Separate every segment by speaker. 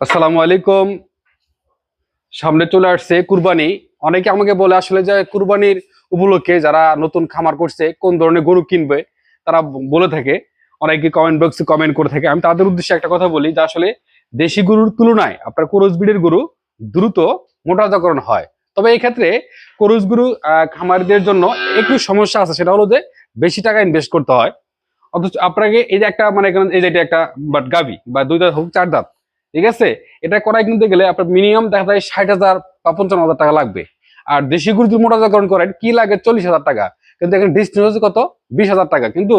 Speaker 1: আসসালামু আলাইকুম। সামনে চলে আসছে কুরবানি। অনেকে আমাকে বলে আসলে যে কুরবানির উপলক্ষে যারা নতুন খামার করছে, কোন ধরনের গরু কিনবে, তারা বলে থাকে। অনেকে কমেন্ট বক্সে কমেন্ট করে থাকে। আমি তাদের উদ্দেশ্যে একটা কথা বলি যে আসলে দেশি গরুর তুলনায় আপনার কোরস ব্রিডের গরু দ্রুত মোটাতাকরণ হয়। তবে এই ক্ষেত্রে কোরস গরু খামারিদের জন্য একটু সমস্যা আছে, সেটা হলো যে বেশি টাকা ইনভেস্ট করতে হয়। অথচ আপনাকে এই যে একটা মানে এই যে একটা বাট গাবি বা দুই দাঁত হোক, চার দাঁত ঠিক আছে? এটা করাই কিনতে গেলে আপনার মিনিমাম দেখা যায় ষাট হাজার বা পঞ্চান্ন হাজার টাকা লাগবে। আর দেশি গরু যদি মোটাতাকরণ করেন, কি লাগে? চল্লিশ হাজার টাকা। কিন্তু এখানে ডিস্টেন্স হচ্ছে কত? বিশ হাজার টাকা। কিন্তু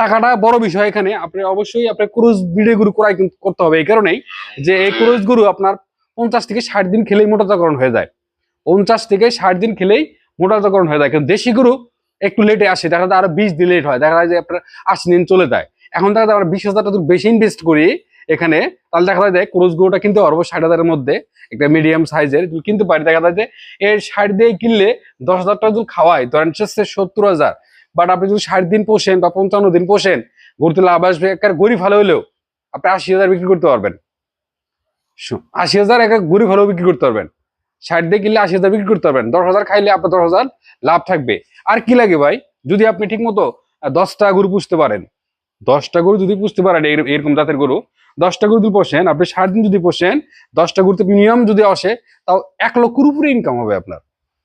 Speaker 1: টাকাটা বড় বিষয় এখানে, আপনি অবশ্যই আপনার ক্রুজ বিড়ে গরু করাই করতে হবে। এই কারণেই যে এই ক্রুজ গরু আপনার পঞ্চাশ থেকে ষাট দিন খেলেই মোটাতাকরণ হয়ে যায়। পঞ্চাশ থেকে ষাট দিন খেলেই মোটাতাকরণ হয়ে যায়। কিন্তু দেশি গরু একটু লেটে আসে, দেখা যায় আরও বিশ দিন লেট হয়। দেখা যায় যে আপনার আশি দিন চলে যায়। এখন দেখা যায় আমরা বিশ হাজার টাকা বেশি ইনভেস্ট করি এখানে, তাহলে দেখা যায় ক্রুজ গরুটা কিনতে পারব ষাট হাজারের মধ্যে, একটা মিডিয়াম সাইজের কিনতে পারি দেখা যায় যে এর ষাট দিয়ে কিনলে দশ হাজার টাকা যদি খাওয়াই ধরেন হচ্ছে সত্তর হাজার বাট আপনি যদি ষাট দিন পোষেন বা পঞ্চান্ন দিন পোষেন গরুতে লাভ আসবে একবার গরিব ভালো হলেও আপনি আশি হাজার বিক্রি করতে পারবেন। আশি হাজার একটা গরিব ভালো বিক্রি করতে পারবেন। ষাট দিয়ে কিনলে আশি হাজার বিক্রি করতে পারবেন। দশ হাজার খাইলে আপনার দশ হাজার লাভ থাকবে। আর কি লাগে ভাই? যদি আপনি ঠিক মতো দশটা গরু পুষতে পারেন, দশটা গরু যদি পুষতে পারেন, এর- এরকম জাতের গরু দশটা গরু যদি পোষেন, আপনি ষাট দিন যদি পোষেন, দশটা গরুতে মিনিমাম যদি আসে, তাও এক লক্ষর উপরে ইনকাম হবে আপনার।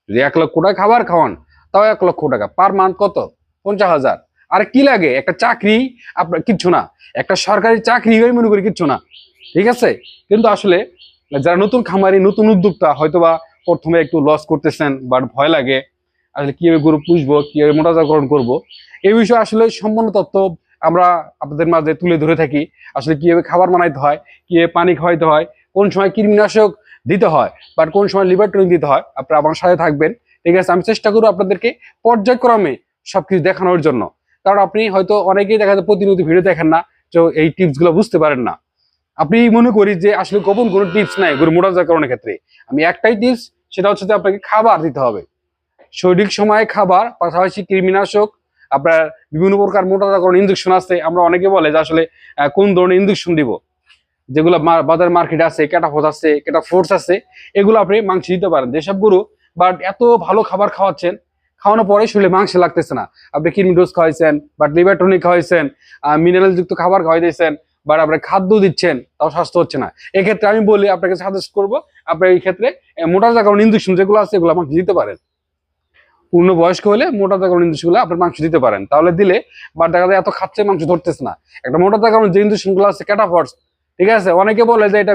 Speaker 1: যদি এক লক্ষ টাকা খাবার খাওয়ান, তাও এক লক্ষ টাকা। পার মান্থ কত? পঞ্চাশ হাজার। আর কি লাগে? একটা চাকরি, আপনার কিচ্ছু না। একটা সরকারি চাকরি আমি মনে করি কিচ্ছু না। ঠিক আছে? কিন্তু আসলে যারা নতুন খামারি, নতুন উদ্যোক্তা, হয়তোবা প্রথমে একটু লস করতেছেন বাট ভয় লাগে, আসলে কীভাবে গরু পুষবো, কীভাবে মোটাতাকরণ করব, এই বিষয়ে আসলে সম্পূর্ণ তথ্য আমরা আপনাদের মাঝে তুলে ধরে থাকি, আসলে কীভাবে খাবার বানাইতে হয়, কীভাবে পানি খাওয়াইতে হয়, কোন সময় কৃমিনাশক দিতে হয়, বা কোন সময় লিভার টনিক দিতে হয়, আপনারা আমার সাথে থাকবেন। ঠিক আছে, আমি চেষ্টা করব আপনাদেরকে পর্যায়ক্রমে সবকিছু দেখানোর জন্য। কারণ আপনি হয়তো অনেকেই দেখা যায় প্রতিনিয়ত ভিডিও দেখেন না, তো এই টিপসগুলো বুঝতে পারেন না। আপনি মনে করি যে আসলে গোপন কোনো টিপস নাই গরু মোটাতাকরণের ক্ষেত্রে। আমি একটাই টিপস, সেটা হচ্ছে যে আপনাকে খাবার দিতে হবে। সঠিক সময়ে খাবার, পাশাপাশি কৃমিনাশক আপনার বিভিন্ন প্রকার মোটাতাকরণ ইঞ্জেকশন আছে, আমরা অনেকে বলে যে আসলে কোন ধরনের ইঞ্জেকশন দিব? যেগুলো বাজার মার্কেট আছে ক্যাটাফোস আছে ক্যাটা ফোর্স আছে, এগুলো আপনি মাংস দিতে পারেন। যেসব গরু বাট এত ভালো খাবার খাওয়াচ্ছেন, খাওয়ানোর পরে শরীরে মাংস লাগতেছে না। আপনি কিডনি ডোজ খাওয়াইছেন বাট লিভার টনিক খাওয়াইছেন মিনারেল যুক্ত খাবার খাওয়াই বাট আপনার খাদ্য দিচ্ছেন, তাও স্বাস্থ্য হচ্ছে না। এক্ষেত্রে আমি বলি, আপনাকে সাজেস্ট করব আপনার এই ক্ষেত্রে মোটা তাকরণ ইঞ্জেকশন যেগুলো আছে, এগুলো মাংস দিতে পারেন। পূর্ণ বয়স্ক হলে মোটা তাকরণ ইঞ্জেকশনগুলো আপনার মাংস দিতে পারেন। তাহলে দিলে বা দেখা যায় এত খাচ্ছে, মাংস ধরতেছে না। একটা মোটা তাকরণ যে ইঞ্জেকশনগুলো আছে ক্যাটাফর্স ঠিক আছে? অনেকে বলে যে এটা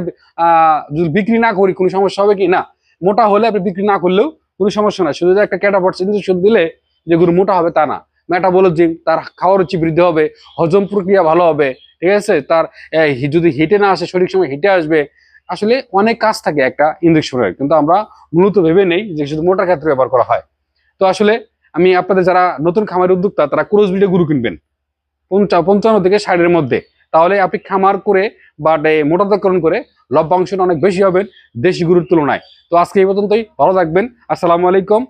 Speaker 1: যদি বিক্রি না করি, কোনো সমস্যা হবে কি? না। মোটা হলে আপনি বিক্রি না করলেও কোনো সমস্যা না শুধু যে একটা ক্যাটাফর্স ইঞ্জেকশন দিলে যে মোটা হবে তা না। মেটাবলজিম, তার খাওয়ার রুচি বৃদ্ধি হবে, হজম প্রক্রিয়া ভালো হবে। ঠিক আছে? তার যদি হিটে না আসে, সঠিক সময় হিটে আসবে। আসলে অনেক কাজ থাকে একটা ইঞ্জেকশনের কিন্তু আমরা মূলত ভেবে নেই যে শুধু মোটার ক্ষেত্রে ব্যবহার করা হয়। তো আসলে আমি আপনাদের যারা নতুন খামারের উদ্যোক্তা, তারা ক্রোজ ব্রিডে গরু কিনবেন। পঞ্চা পঞ্চান্ন থেকে ষাটের মধ্যে। তাহলে আপনি খামার করে বা মোটাতাকরণ করে লভ্যাংশ অনেক বেশি হবেন দেশি গরুর তুলনায়। তো আজকে এই পর্যন্তই। ভালো থাকবেন। আসসালামু আলাইকুম।